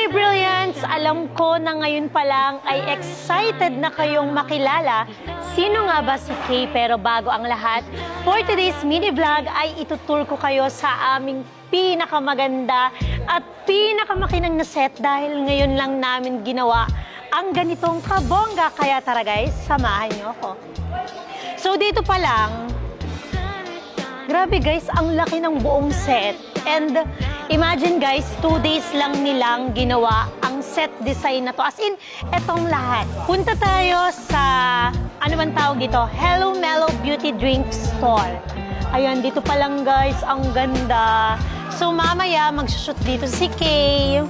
Hi, Brilliants! Alam ko na ngayon pa lang ay excited na kayong makilala. Sino nga ba si Kay? Pero bago ang lahat, for today's mini vlog ay itutur ko kayo sa aming pinakamaganda at pinakamakinang na set dahil ngayon lang namin ginawa ang ganitong kabongga. Kaya tara guys, samahan niyo ako. So dito pa lang, Grabe guys, ang laki ng buong set. And imagine guys, two days lang nilang ginawa ang set design na to. As in, etong lahat. Punta tayo sa, ano man tawag dito, Hello Mellow Beauty Drink Store. Ayan, dito pa lang guys, ang ganda. So mamaya, magsushoot dito si Kay.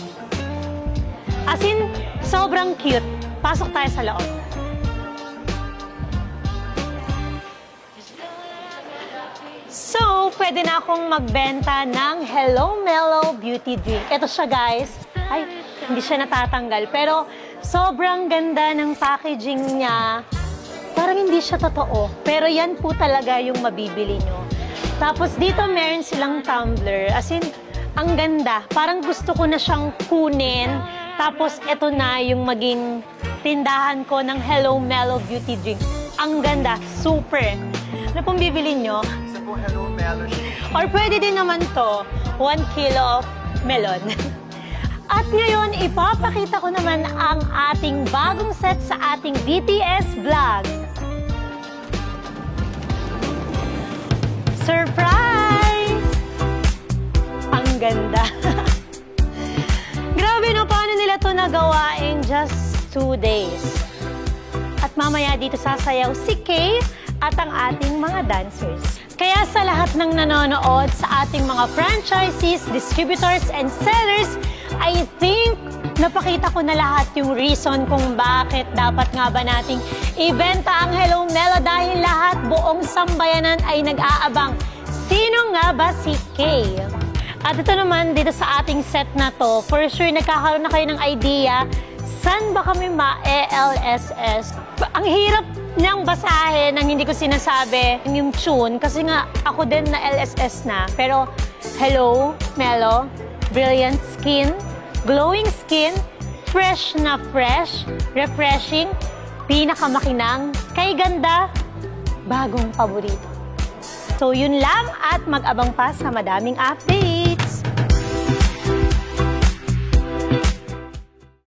As in, sobrang cute. Pasok tayo sa loob. So, pwede na akong magbenta ng Hello Mellow Beauty Drink. Ito siya, guys. Ay, hindi siya natatanggal. Pero, sobrang ganda ng packaging niya. Parang hindi siya totoo. Pero yan po talaga yung mabibili nyo. Tapos, dito meron silang tumbler. As in, ang ganda. Parang gusto ko na siyang kunin. Tapos, ito na yung maging tindahan ko ng Hello Mellow Beauty Drink. Ang ganda. Super. Ano pong bibili nyo? Po Hello Melon. Or pwede din naman to, 1 kilo of melon. At ngayon, ipapakita ko naman ang ating bagong set sa ating BTS vlog. Surprise! Ang ganda. Grabe no, paano nila to nagawa in just two days? At mamaya dito sasayaw si Kay at ang ating mga dancers. Kaya sa lahat ng nanonood sa ating mga franchisees, distributors, and sellers, I think napakita ko na lahat yung reason kung bakit dapat nga ba nating ibenta ang Hello Melo dahil lahat buong sambayanan ay nag-aabang. Sino nga ba si Kay? At ito naman, dito sa ating set na to, for sure nagkakaroon na kayo ng idea saan ba kami ma-ELSS? Ang hirap niyang basahin ang hindi ko sinasabi yung tune. Kasi nga ako din na LSS na. Pero hello, Melo, brilliant skin, glowing skin, fresh na fresh, refreshing, pinakamakinang, kay ganda, bagong paborito. So yun lang at mag-abang pa sa madaming update.